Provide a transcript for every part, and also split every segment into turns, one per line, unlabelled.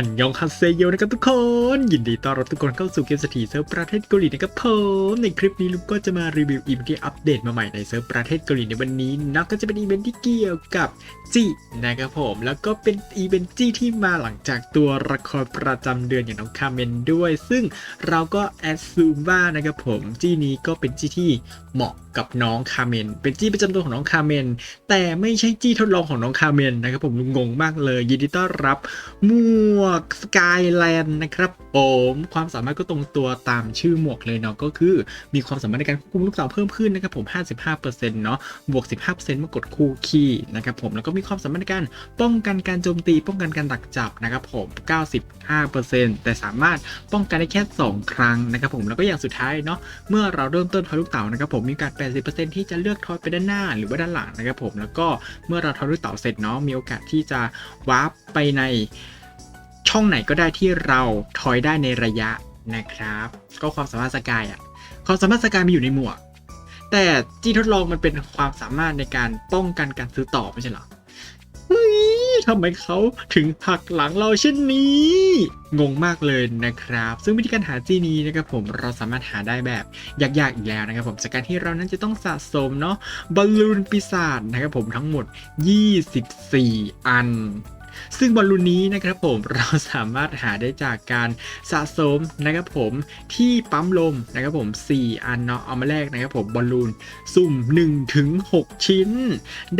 อันยองคาเซโยนะครับทุกคน ยินดีต้อนรับทุกคนเข้าสู่เกมสถีเซิร์ฟประเทศเกาหลีนะครับผมในคลิปนี้ลุงก็จะมารีวิวอีเวนท์ที่อัปเดตมาใหม่ในเซิร์ฟประเทศเกาหลีในวันนี้นะก็จะเป็นอีเวนท์ที่เกี่ยวกับจีนะครับผม แล้วก็เป็นอีเวนท์จีที่มาหลังจากตัวละครประจำเดือนอย่างน้องคาเมนด้วย ซึ่งเราก็แอดซูมว่านะครับผมจีนี้ก็เป็นจีที่เหมาะกับน้องคาเมน เป็นจีประจำตัวของน้องคาเมน แต่ไม่ใช่จี้ทดลองของน้องคาเมนนะครับผมงงมากเลยยินดีต้อนรับหมวกสกายแลนด์นะครับผมความสามารถก็ตรงตัวตามชื่อหมวกเลยเนาะก็คือมีความสามารถในการควบคุมลูกเต๋าเพิ่มขึ้นนะครับผม 55%เนาะบวก 15%เมื่อกดคู่คีย์นะครับผมแล้วก็มีความสามารถในการป้องกันการโจมตี ป้องกันการดักจับนะครับผม 95%แต่สามารถป้องกันได้แค่ 2 ครั้งนะครับผมแล้วก็อย่างสุดท้ายเนาะเมื่อเราเริ่มต้นทอยลูกเต๋านะครับผมมีโอกาส80%ที่จะเลือกทอยไปด้านหน้าหรือว่าด้านหลังนะครับผมแล้วก็เมื่อเราทอยลูกเต๋าเสร็จเนาะมีโอกาสที่จะวาร์ปไปใน ช่องไหนก็ได้ที่เราทอยได้ในระยะนะครับ ก็ความสามารถสกายอะความสามารถสกายมีอยู่ในหมวก แต่จี้ทดลองมันเป็นความสามารถในการป้องกันการซื้อต่อไม่ใช่หรอเฮ้ยทำไมเขาถึงหักหลังเราเช่นนี้ งงมากเลยนะครับ ซึ่งวิธีการหาจีนี้นะครับผมเราสามารถหาได้แบบยากๆอีกแล้วนะครับผมจากการที่เรานั้นจะต้องสะสมเนาะบอลลูนปีศาจนะครับผมทั้งหมด 24 อัน ซึ่งบอลลูนนี้นะครับผมเราสามารถหาได้จากการสะสมนะครับผมที่ปั๊มลมนะครับผม 4 อันเนาะเอามาแลกนะครับผมบอลลูนสุ่ม1ถึง6ชิ้น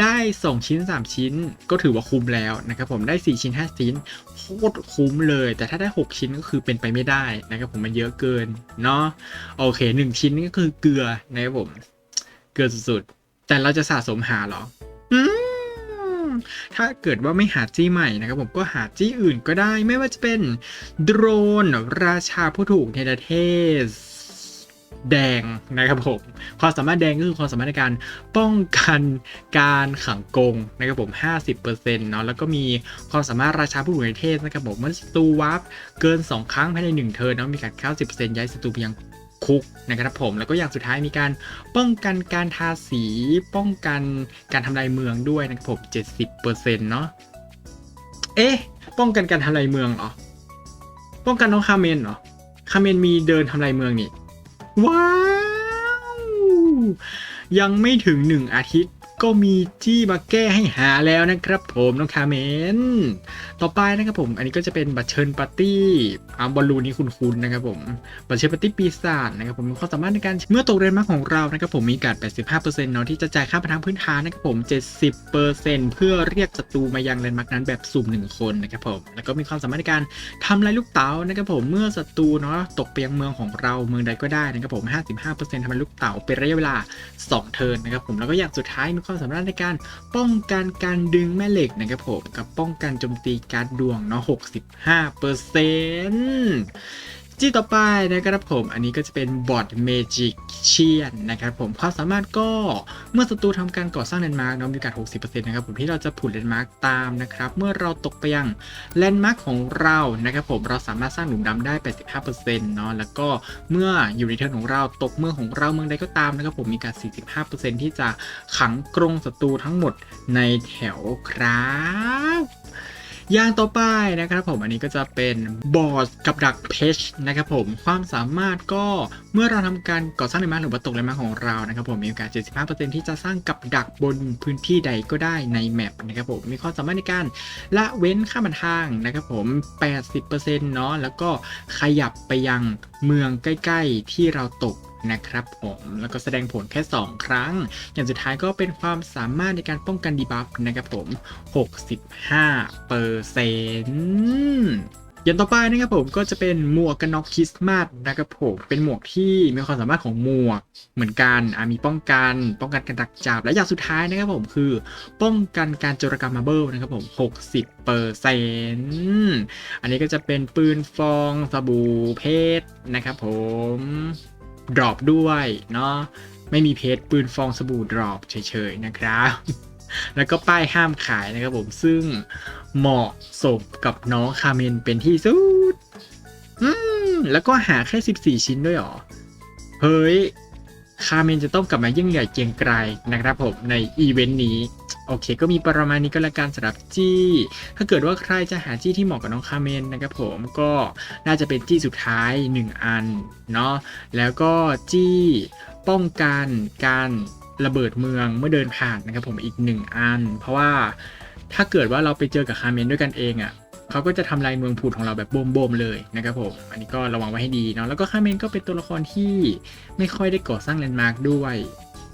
ได้ 2 ชิ้น 3 ชิ้น ก็ถือว่าคุ้มแล้วนะครับผมได้ 4 ชิ้น 5 ชิ้นโคตรคุ้มเลย แต่ถ้าได้ 6 ชิ้นก็คือเป็นไปไม่ได้นะครับผมมันเยอะเกินเนาะโอเค 1 ชิ้นก็คือเกลือนะครับผมเกลือสุดๆแต่เราจะสะสมหาเหรอ ถ้าเกิดว่าไม่หาจี้ใหม่นะครับผมก็หาจี้อื่นก็ได้ไม่ว่าจะเป็นโดรนราชาผู้ถูกเนเทศแดงนะครับผมความสามารถแดงก็คือความสามารถในการป้องกันการขังกงนะครับผม 50%เนาะแล้วก็มีความสามารถราชาผู้ถูกในเทศนะครับผมเมื่อศัตรูวับเกิน 2 ครั้งภายใน 1 เทิร์นเนาะมีการ 90%ย้ายศัตรูไปยัง คุกนะครับผมแล้วก็อย่างสุดท้ายมีการป้องกันการทาสีป้องกันการทำลายเมืองด้วยนะครับผม70%เนาะเอ๊ะป้องกันการทำลายเมืองเหรอป้องกันน้องคาเมนเหรอคาเมนมีเดินทำลายเมืองนี่ว้าวยังไม่ถึงหนึ่งอาทิตย์ ก็มีจี้มาแก้ให้หาแล้วนะครับผมน้องคาเมน ต่อไปนะครับผม อันนี้ก็จะเป็นบัตรเชิญปาร์ตี้อาบอลลูนนี้คุ้นๆนะครับผม บัตรเชิญปาร์ตี้ปีศาจนะครับผมมีความสามารถในการเมื่อตกเรนมาร์คของเรานะครับผมมีการ 85%เนาะที่จะจ่ายค่าประทังพื้นฐานนะครับผม 70%เพื่อเรียกศัตรูมายังแลนด์มาร์คนั้นแบบสุ่มหนึ่งคนนะครับผม แล้วก็มีความสามารถในการทำลายลูกเต๋านะครับผมเมื่อศัตรูเนาะตกไปยังเมืองของเราเมืองใดก็ได้นะครับผม 55%ทำลายลูกเต๋าเป็นระยะเวลา 2 เทิร์นนะครับผมแล้วก็อย่างสุดท้ายมีความสามารถในการป้องกันการดึงแม่เหล็กนะครับผมกับป้องกันโจมตีการดวงเนาะ65% จี้ต่อไปนะครับผมอันนี้ก็จะเป็นบอดเมจิกเชียนนะครับผมความสามารถก็เมื่อศัตรูทำการก่อสร้างแลนด์มาร์กเนาะมีโอกาส 60%นะครับผมที่เราจะผุดแลนด์มาร์กตามนะครับเมื่อเราตกไปยังแลนด์มาร์กของเรานะครับผมเราสามารถสร้างหลุมดำได้ 85%เนาะแล้วก็เมื่ออยู่ในเทิร์นของเราตกเมืองของเราเมืองใดก็ตามนะครับผมมีการ 45%ที่จะขังกรงศัตรูทั้งหมดในแถวครับ ย่างต่อไปนะครับผมอันนี้ก็จะเป็นบอสกับดักเพชนะครับผมความสามารถก็เมื่อเราทำการก่อสร้างแลนมาหรือว่าตกแลนมาของเรานะครับผมมีโอกาส 75%ที่จะสร้างกับดักบนพื้นที่ใดก็ได้ในแมปนะครับผมมีความสามารถในการละเว้นข้ามทางนะครับผม 80%เนาะแล้วก็ขยับไปยังเมืองใกล้ ๆ ที่เราตก นะครับผมแล้วก็แสดงผลแค่ 2 ครั้ง อย่างสุดท้ายก็เป็นความสามารถในการป้องกันดีบัฟนะครับผม 65เปอร์เซ็นต์อย่างต่อไปนะครับผมก็จะเป็นหมวกกันน็อกคริสต์มาสนะครับผมเป็นหมวกที่มีความสามารถของหมวกเหมือนกันมีป้องกันป้องกันการดักจับและอย่างสุดท้ายนะครับผมคือ ป้องกันการโจรกรรมมาเบิลนะครับผม60เปอร์เซ็นต์อันนี้ก็จะเป็นปืนฟองสบู่เพชรนะครับผม ดรอปด้วยเนาะไม่มีเพชรปืนฟองสบู่ดรอปเฉยๆนะครับ แล้วก็ป้ายห้ามขายนะครับผมซึ่งเหมาะสมกับน้องคาเมนเป็นที่สุด อืม แล้วก็หาแค่ 14 ชิ้นด้วยหรอ เฮ้ย คาเมนจะต้องกลับมายิ่งใหญ่เกียงไกรนะครับผมในอีเวนต์นี้ โอเค ก็มีประมาณนี้ก็แล้วกันสำหรับจี้ ถ้าเกิดว่าใครจะหาจี้ที่เหมาะกับน้องคาเมนนะครับผมก็น่าจะเป็นจี้สุดท้าย 1 อันเนาะแล้วก็จี้ป้องกันการระเบิดเมืองเมื่อเดินผ่านนะครับผมอีก 1 อัน เพราะว่าถ้าเกิดว่าเราไปเจอกับคาเมนด้วยกันเองอะ่ะ เขาก็จะทำลายเมืองผุดของเราแบบโบมๆเลยนะครับผม อันนี้ก็ระวังไว้ให้ดีเนาะ แล้วก็คาเมนก็เป็นตัวละครที่ไม่ค่อยได้ก่อสร้างแลนด์มาร์กด้วย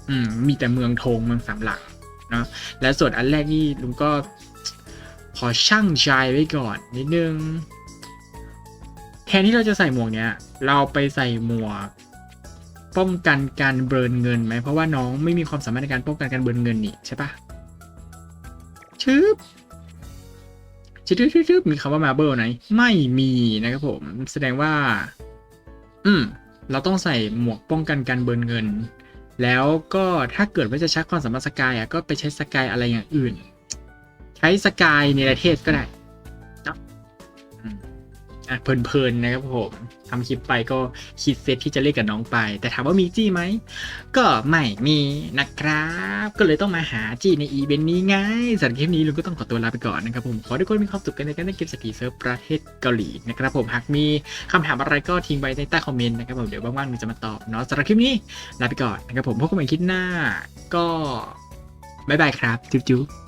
อืม มีแต่เมืองธงเมืองสามหลักเนาะ และส่วนอันแรกนี่ลุงก็ขอช่างใจไว้ก่อนนิดนึง แทนที่เราจะใส่หมวกเนี้ย เราไปใส่หมวกป้องกันการเบิร์นเงินไหมเพราะว่าน้องไม่มีความสามารถในการป้องกันการเบิร์นเงินนี่ใช่ปะชึบ ชื่อๆมีคำว่ามาเบิลไหน ไม่มีนะครับผม แสดงว่า อืม เราต้องใส่หมวกป้องกันการเบิร์นเงิน แล้วก็ถ้าเกิดว่าจะใช้ความสามารถสกายอะก็ไปใช้สกายอะไรอย่างอื่น ใช้สกายในประเทศก็ได้ อะเพลินๆนะครับผมทำคลิปไปก็คิดเซตที่จะเล่นกับน้องไป แต่ถามว่ามีจี้ไหม ก็ไม่มีนะครับ ก็เลยต้องมาหาจี้ในอีเวนต์นี้ไงสำหรับคลิปนี้ลุงก็ต้องขอตัวลาไปก่อนนะครับผม ขอให้ทุกคนมีความสุขกันในการเล่นเกมสกีเซิร์ฟประเทศเกาหลีนะครับผม หากมีคำถามอะไรก็ทิ้งไว้ในใต้คอมเมนต์นะครับผมเดี๋ยวว่างๆลุงจะมาตอบเนาะสำหรับคลิปนี้ลาไปก่อนนะครับผมพบกันใหม่คลิปหน้า ก็บ๊ายบายครับจุ๊บ